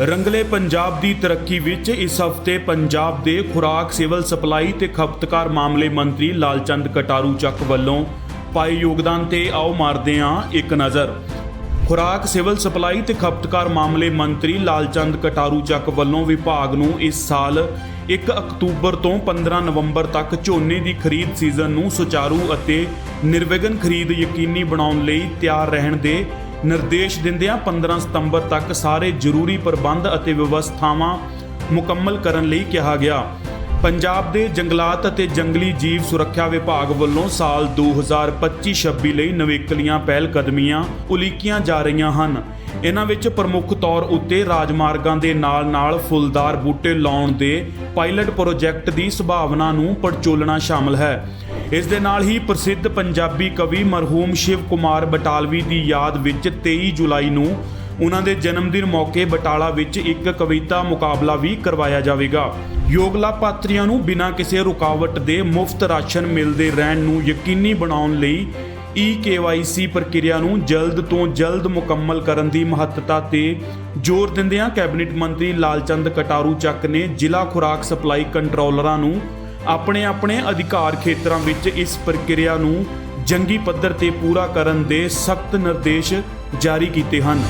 ਰੰਗਲੇ ਪੰਜਾਬ ਦੀ ਤਰੱਕੀ ਵਿੱਚ ਇਸ ਹਫ਼ਤੇ ਪੰਜਾਬ ਦੇ ਖੁਰਾਕ, ਸਿਵਲ ਸਪਲਾਈ ਤੇ ਖਪਤਕਾਰ ਮਾਮਲੇ ਮੰਤਰੀ ਲਾਲਚੰਦ ਕਟਾਰੂ ਚੱਕ ਵੱਲੋਂ ਪਾਏ ਯੋਗਦਾਨ ਤੇ ਆਓ ਮਾਰਦੇ ਹਾਂ ਇੱਕ ਨਜ਼ਰ। ਖੁਰਾਕ, ਸਿਵਲ ਸਪਲਾਈ ਤੇ ਖਪਤਕਾਰ ਮਾਮਲੇ ਮੰਤਰੀ ਲਾਲਚੰਦ ਕਟਾਰੂ ਚੱਕ ਵੱਲੋਂ ਵਿਭਾਗ ਨੂੰ ਇਸ ਸਾਲ 1 ਅਕਤੂਬਰ ਤੋਂ 15 ਨਵੰਬਰ ਤੱਕ ਝੋਨੇ ਦੀ ਖਰੀਦ ਸੀਜ਼ਨ ਨੂੰ ਸੁਚਾਰੂ ਅਤੇ ਨਿਰਵਿਘਨ ਖਰੀਦ ਯਕੀਨੀ ਬਣਾਉਣ ਲਈ ਤਿਆਰ ਰਹਿਣ ਦੇ ਨਿਰਦੇਸ਼ ਦਿੰਦਿਆਂ 15 ਸਤੰਬਰ ਤੱਕ ਸਾਰੇ ਜ਼ਰੂਰੀ ਪ੍ਰਬੰਧ ਅਤੇ ਵਿਵਸਥਾਵਾਂ ਮੁਕੰਮਲ ਕਰਨ ਲਈ ਕਿਹਾ ਗਿਆ। ਪੰਜਾਬ ਦੇ ਜੰਗਲਾਤ ਅਤੇ ਜੰਗਲੀ ਜੀਵ ਸੁਰੱਖਿਆ ਵਿਭਾਗ ਵੱਲੋਂ ਸਾਲ 2025-26 ਲਈ ਨਵੇਕਲੀਆਂ ਪਹਿਲ ਕਦਮੀਆਂ ਉਲੀਕੀਆਂ ਜਾ ਰਹੀਆਂ ਹਨ। ਇਹਨਾਂ ਵਿੱਚ ਪ੍ਰਮੁੱਖ ਤੌਰ ਉੱਤੇ ਰਾਜਮਾਰਗਾਂ ਦੇ ਨਾਲ-ਨਾਲ ਫੁੱਲਦਾਰ ਬੂਟੇ ਲਾਉਣ ਦੇ ਪਾਇਲਟ ਪ੍ਰੋਜੈਕਟ ਦੀ ਸੰਭਾਵਨਾ ਨੂੰ ਪੜਚੋਲਣਾ ਸ਼ਾਮਲ ਹੈ। ਇਸ ਦੇ ਨਾਲ ਹੀ ਪ੍ਰਸਿੱਧ ਪੰਜਾਬੀ ਕਵੀ ਮਰਹੂਮ ਸ਼ਿਵ ਕੁਮਾਰ ਬਟਾਲਵੀ ਦੀ ਯਾਦ ਵਿੱਚ 23 ਜੁਲਾਈ ਨੂੰ ਉਹਨਾਂ ਦੇ ਜਨਮ ਦਿਨ ਮੌਕੇ ਬਟਾਲਾ ਵਿੱਚ ਇੱਕ ਕਵਿਤਾ ਮੁਕਾਬਲਾ ਵੀ ਕਰਵਾਇਆ ਜਾਵੇਗਾ। ਯੋਗ ਲਾਭਪਾਤਰੀਆਂ ਨੂੰ ਬਿਨਾਂ ਕਿਸੇ ਰੁਕਾਵਟ ਦੇ ਮੁਫਤ ਰਾਸ਼ਨ ਮਿਲਦੇ ਰਹਿਣ ਨੂੰ ਯਕੀਨੀ ਬਣਾਉਣ ਲਈ ਈ KYC ਪ੍ਰਕਿਰਿਆ ਨੂੰ ਜਲਦ ਤੋਂ ਜਲਦ ਮੁਕੰਮਲ ਕਰਨ ਦੀ ਮਹੱਤਤਾ ਤੇ ਜ਼ੋਰ ਦਿੰਦਿਆਂ ਕੈਬਨਿਟ ਮੰਤਰੀ ਲਾਲਚੰਦ ਕਟਾਰੂ ਚੱਕ ਨੇ ਜ਼ਿਲ੍ਹਾ ਖੁਰਾਕ ਸਪਲਾਈ ਕੰਟਰੋਲਰਾਂ ਨੂੰ ਆਪਣੇ ਆਪਣੇ ਅਧਿਕਾਰ ਖੇਤਰਾਂ ਵਿੱਚ ਇਸ ਪ੍ਰਕਿਰਿਆ ਨੂੰ ਜੰਗੀ ਪੱਧਰ ਤੇ ਪੂਰਾ ਕਰਨ ਦੇ ਸਖਤ ਨਿਰਦੇਸ਼ ਜਾਰੀ ਕੀਤੇ ਹਨ।